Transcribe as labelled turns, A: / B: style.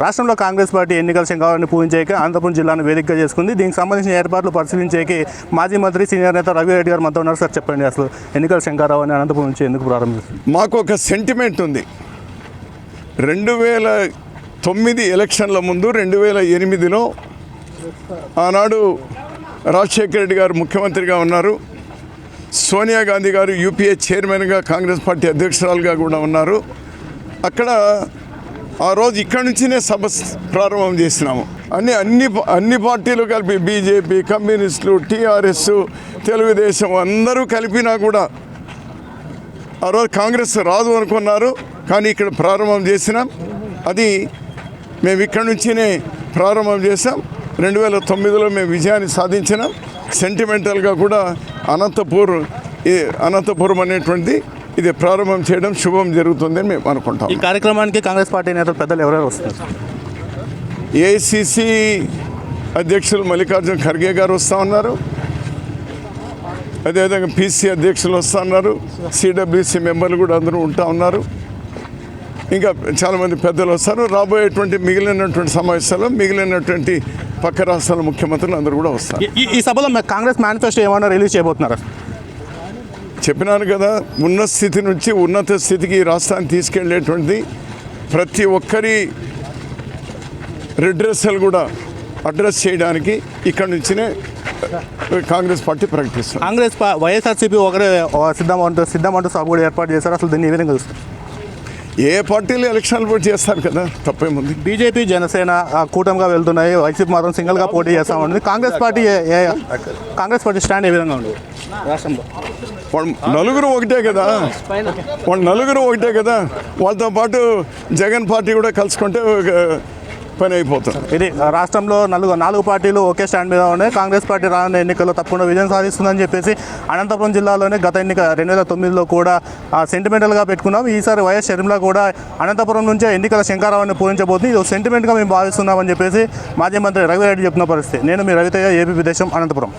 A: రాష్ట్రంలో కాంగ్రెస్ పార్టీ ఎన్నికల శంఖాలను పూజించేకి అనంతపురం జిల్లాను వేదికగా చేసుకుంది. దీనికి సంబంధించిన ఏర్పాట్లు పరిశీలించేకి మాజీ మంత్రి సీనియర్ నేత రవిరెడ్డి గారు మనతో ఉన్నారు. సార్ చెప్పండి అసలు ఎన్నికల శంఖారావు అనంతపురం నుంచి ఎందుకు ప్రారంభిస్తుంది
B: మాకు ఒక సెంటిమెంట్ ఉంది. రెండు వేల తొమ్మిది ఎలక్షన్ల ముందు రెండు వేల ఎనిమిదిలో ఆనాడు రాజశేఖర రెడ్డి గారు ముఖ్యమంత్రిగా ఉన్నారు. సోనియా గాంధీ గారు యూపీఏ చైర్మన్గా కాంగ్రెస్ పార్టీ అధ్యక్షురాలుగా కూడా ఉన్నారు. అక్కడ ఆ రోజు ఇక్కడ నుంచినే సభ ప్రారంభం చేసినాము. అన్ని అన్ని అన్ని పార్టీలు కలిపి బీజేపీ కమ్యూనిస్టులు టీఆర్ఎస్ తెలుగుదేశం అందరూ కలిపినా కూడా ఆ రోజు కాంగ్రెస్ రాదు అనుకున్నారు. కానీ ఇక్కడ ప్రారంభం చేసినాం. అది మేము ఇక్కడి నుంచినే ప్రారంభం చేసాం రెండు వేల తొమ్మిదిలో మేము విజయాన్ని సాధించినాం. సెంటిమెంటల్గా కూడా అనంతపూర్ ఈ అనంతపురం అనేటువంటిది ఇది ప్రారంభం చేయడం శుభం జరుగుతుందని మేము అనుకుంటాం.
A: ఈ కార్యక్రమానికి కాంగ్రెస్ పార్టీ నేతలు పెద్దలు ఎవరెవరు వస్తున్నారు?
B: ఏఐసిసి అధ్యక్షులు మల్లికార్జున ఖర్గే గారు వస్తూ ఉన్నారు. అదేవిధంగా పీసీ అధ్యక్షులు వస్తూ ఉన్నారు. సిడబ్ల్యూసి మెంబర్లు కూడా అందరూ ఉంటా ఉన్నారు. ఇంకా చాలామంది పెద్దలు వస్తారు. రాబోయేటువంటి మిగిలినటువంటి సమావేశాల్లో మిగిలినటువంటి పక్క రాష్ట్రాల ముఖ్యమంత్రులు అందరూ కూడా వస్తారు.
A: ఈ- సభలో కాంగ్రెస్ మేనిఫెస్టో ఏమైనా రిలీజ్ చేయబోతున్నారు?
B: చెప్పినాను కదా ఉన్న స్థితి నుంచి ఉన్నత స్థితికి ఈ రాష్ట్రాన్ని తీసుకెళ్ళేటువంటి ప్రతి ఒక్కరి రిడ్రెస్సల్ కూడా అడ్రస్ చేయడానికి ఇక్కడి నుంచినే కాంగ్రెస్ పార్టీ ప్రకటిస్తుంది.
A: కాంగ్రెస్ వైఎస్ఆర్సీపీ ఒకరే సిద్ధమంటూ సిద్ధమంటూ సభ కూడా ఏర్పాటు చేశారు. అసలు దీన్ని ఏ విధంగా చూస్తారు?
B: ఏ పార్టీలు ఎలక్షన్లు పోటీ చేస్తారు కదా? తప్పేముంది.
A: బీజేపీ జనసేన ఆ, కూటమిగా వెళ్తున్నాయి. వైసీపీ మాత్రం సింగిల్గా పోటీ చేస్తా Congress party Congress party stand ఏ విధంగా ఉంది? రాష్ట్రంలో.
B: వాళ్ళు నలుగురు ఒకటే కదా? వాళ్ళు నలుగురు ఒకటే కదా? వాళ్ళతో పాటు జగన్ పార్టీ కూడా కలుసుకుంటే పని అయిపోతుంది
A: ఇది రాష్ట్రంలో నలుగు నాలుగు పార్టీలు ఒకే స్టాండ్ మీద ఉన్నాయి. కాంగ్రెస్ పార్టీ రానున్న ఎన్నికల్లో తప్పకుండా విజయం సాధిస్తుందని చెప్పేసి అనంతపురం జిల్లాలోనే గత ఎన్నిక రెండు వేల తొమ్మిదిలో కూడా సెంటిమెంటల్గా పెట్టుకున్నాం. ఈసారి వైఎస్ షర్మిల కూడా అనంతపురం నుంచే ఎన్నికల శంకారావాన్ని పూరించబోతుంది. ఇది సెంటిమెంట్గా మేము భావిస్తున్నామని చెప్పేసి మాజీ మంత్రి రవిరెడ్డి చెప్పిన పరిస్థితి. నేను మీ రవితయ్య ఏపీ విదేశం అనంతపురం.